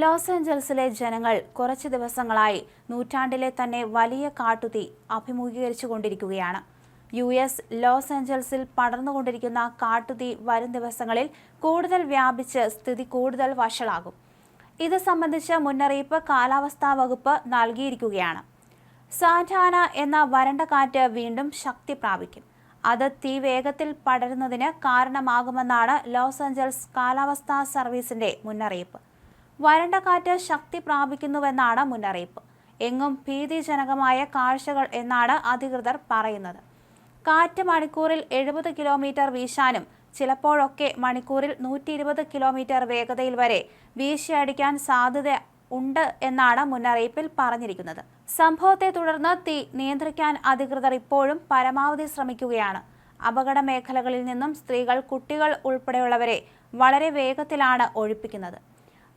Loss ഏഞ്ചൽസിലെ ജനങ്ങൾ കുറച്ച് ദിവസങ്ങളായി നൂറ്റാണ്ടിലെ തന്നെ വലിയ കാട്ടുതീ അഭിമുഖീകരിച്ചു കൊണ്ടിരിക്കുകയാണ് യു എസ് ലോസ് ഏഞ്ചൽസിൽ പടർന്നുകൊണ്ടിരിക്കുന്ന കാട്ടുതീ വരും ദിവസങ്ങളിൽ കൂടുതൽ വ്യാപിച്ച് സ്ഥിതി കൂടുതൽ വഷളാകും. ഇത് സംബന്ധിച്ച് മുന്നറിയിപ്പ് കാലാവസ്ഥാ വകുപ്പ് നൽകിയിരിക്കുകയാണ്. സാന്റാന എന്ന വരണ്ട കാറ്റ് വീണ്ടും ശക്തി പ്രാപിക്കും. അത് തീ വേഗത്തിൽ പടരുന്നതിന് കാരണമാകുമെന്നാണ് ലോസ് ഏഞ്ചൽസ് കാലാവസ്ഥാ സർവീസിന്റെ മുന്നറിയിപ്പ്. വരണ്ട കാറ്റ് ശക്തി പ്രാപിക്കുന്നുവെന്നാണ് മുന്നറിയിപ്പ്. എങ്ങും ഭീതിജനകമായ കാഴ്ചകൾ എന്നാണ് അധികൃതർ പറയുന്നത്. കാറ്റ് മണിക്കൂറിൽ എഴുപത് കിലോമീറ്റർ വീശാനും ചിലപ്പോഴൊക്കെ മണിക്കൂറിൽ നൂറ്റി ഇരുപത് കിലോമീറ്റർ വേഗതയിൽ വരെ വീശിയടിക്കാൻ സാധ്യത ഉണ്ട് എന്നാണ് മുന്നറിയിപ്പിൽ പറഞ്ഞിരിക്കുന്നത്. സംഭവത്തെ തുടർന്ന് തീ നിയന്ത്രിക്കാൻ അധികൃതർ ഇപ്പോഴും പരമാവധി ശ്രമിക്കുകയാണ്. അപകട മേഖലകളിൽ നിന്നും സ്ത്രീകൾ കുട്ടികൾ ഉൾപ്പെടെയുള്ളവരെ വളരെ വേഗത്തിലാണ് ഒഴിപ്പിക്കുന്നത്.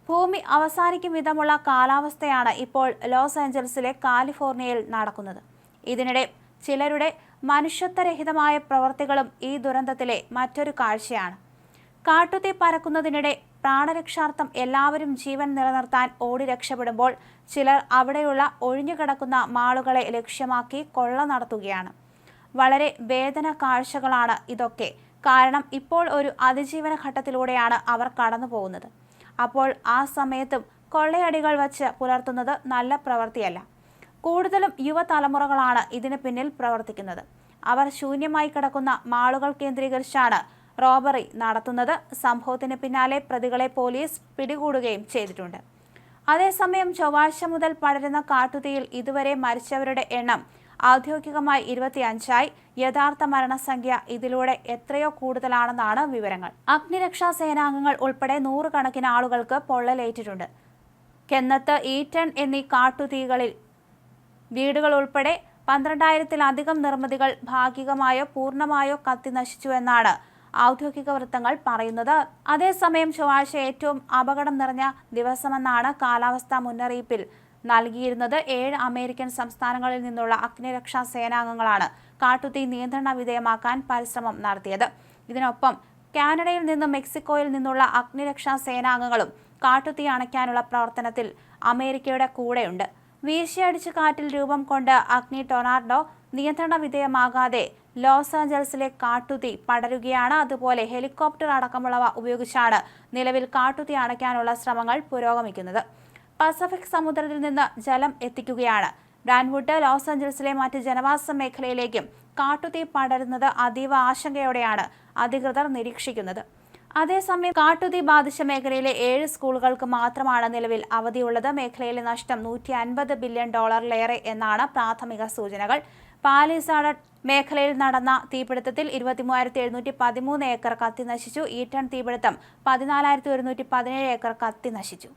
ഭൂമി അവസാനിക്കും വിധമുള്ള കാലാവസ്ഥയാണ് ഇപ്പോൾ ലോസ് ഏഞ്ചൽസിലെ കാലിഫോർണിയയിൽ നടക്കുന്നത്. ഇതിനിടെ ചിലരുടെ മനുഷ്യത്വരഹിതമായ പ്രവർത്തികളും ഈ ദുരന്തത്തിലെ മറ്റൊരു കാഴ്ചയാണ്. കാട്ടുതീ പരക്കുന്നതിനിടെ പ്രാണരക്ഷാർത്ഥം എല്ലാവരും ജീവൻ നിലനിർത്താൻ ഓടി രക്ഷപ്പെടുമ്പോൾ ചിലർ അവിടെയുള്ള ഒഴിഞ്ഞുകിടക്കുന്ന മാളുകളെ ലക്ഷ്യമാക്കി കൊള്ള നടത്തുകയാണ്. വളരെ വേദന കാഴ്ചകളാണ് ഇതൊക്കെ. കാരണം ഇപ്പോൾ ഒരു അതിജീവന ഘട്ടത്തിലൂടെയാണ് അവർ കടന്നു പോകുന്നത് അപ്പോൾ ആ സമയത്തും കൊള്ളയടികൾ വച്ച് പുലർത്തുന്നത് നല്ല പ്രവൃത്തിയല്ല. കൂടുതലും യുവതലമുറകളാണ് ഇതിന് പിന്നിൽ പ്രവർത്തിക്കുന്നത്. അവർ ശൂന്യമായി കിടക്കുന്ന മാളുകൾ കേന്ദ്രീകരിച്ചാണ് റോബറി നടത്തുന്നത്. സംഭവത്തിന് പിന്നാലെ പ്രതികളെ പോലീസ് പിടികൂടുകയും ചെയ്തിട്ടുണ്ട്. അതേസമയം ചൊവ്വാഴ്ച മുതൽ പടരുന്ന കാട്ടുതീയിൽ ഇതുവരെ മരിച്ചവരുടെ എണ്ണം ഔദ്യോഗികമായി ഇരുപത്തിയഞ്ചായി. യഥാർത്ഥ മരണസംഖ്യ ഇതിലൂടെ എത്രയോ കൂടുതലാണെന്നാണ് വിവരങ്ങൾ. അഗ്നിരക്ഷാ സേനാംഗങ്ങൾ ഉൾപ്പെടെ നൂറുകണക്കിന് ആളുകൾക്ക് പൊള്ളലേറ്റിട്ടുണ്ട്. കെന്നത്ത് ഈറ്റൺ എന്നീ കാട്ടുതീകളിൽ വീടുകൾ ഉൾപ്പെടെ പന്ത്രണ്ടായിരത്തിലധികം നിർമ്മിതികൾ ഭാഗികമായോ പൂർണമായോ കത്തി നശിച്ചുവെന്നാണ് ഔദ്യോഗിക വൃത്തങ്ങൾ പറയുന്നത്. അതേസമയം ചൊവ്വാഴ്ച ഏറ്റവും അപകടം നിറഞ്ഞ ദിവസമെന്നാണ് കാലാവസ്ഥാ മുന്നറിയിപ്പിൽ നൽകിയിരുന്നത് ഏഴ് അമേരിക്കൻ സംസ്ഥാനങ്ങളിൽ നിന്നുള്ള അഗ്നിരക്ഷാ സേനാംഗങ്ങളാണ് കാട്ടുതീ നിയന്ത്രണ വിധേയമാക്കാൻ പരിശ്രമം നടത്തിയത്. ഇതിനൊപ്പം കാനഡയിൽ നിന്നും മെക്സിക്കോയിൽ നിന്നുള്ള അഗ്നിരക്ഷാ സേനാംഗങ്ങളും കാട്ടുതീ അണയ്ക്കാനുള്ള പ്രവർത്തനത്തിൽ അമേരിക്കയുടെ കൂടെയുണ്ട്. വീശിയടിച്ച് കാറ്റിൽ രൂപം കൊണ്ട് അഗ്നി ടൊണാർഡോ നിയന്ത്രണ വിധേയമാകാതെ ലോസ് ആഞ്ചൽസിലെ കാട്ടുതീ പടരുകയാണ്. അതുപോലെ ഹെലികോപ്റ്റർ അടക്കമുള്ളവ ഉപയോഗിച്ചാണ് നിലവിൽ കാട്ടുതീ അണയ്ക്കാനുള്ള ശ്രമങ്ങൾ പുരോഗമിക്കുന്നത്. പസഫിക് സമുദ്രത്തിൽ നിന്ന് ജലം എത്തിക്കുകയാണ്. ബ്രാൻവുഡ് ലോസ് ആഞ്ചൽസിലെ മറ്റ് ജനവാസ മേഖലയിലേക്കും കാട്ടുതീ പടരുന്നത് അതീവ ആശങ്കയോടെയാണ് അധികൃതർ നിരീക്ഷിക്കുന്നത്. അതേസമയം കാട്ടുതീ ബാധിച്ച മേഖലയിലെ ഏഴ് സ്കൂളുകൾക്ക് മാത്രമാണ് നിലവിൽ അവധിയുള്ളത്. മേഖലയിലെ നഷ്ടം നൂറ്റി അൻപത് ബില്യൺ ഡോളറിലേറെ എന്നാണ് പ്രാഥമിക സൂചനകൾ. പാലിസാഡ് മേഖലയിൽ നടന്ന തീപിടുത്തത്തിൽ ഇരുപത്തിമൂവായിരത്തി എഴുന്നൂറ്റി പതിമൂന്ന് ഏക്കർ കത്തി നശിച്ചു. ഈറ്റൺ തീപിടുത്തം പതിനാലായിരത്തി ഒരുന്നൂറ്റി പതിനേഴ് ഏക്കർ കത്തി നശിച്ചു.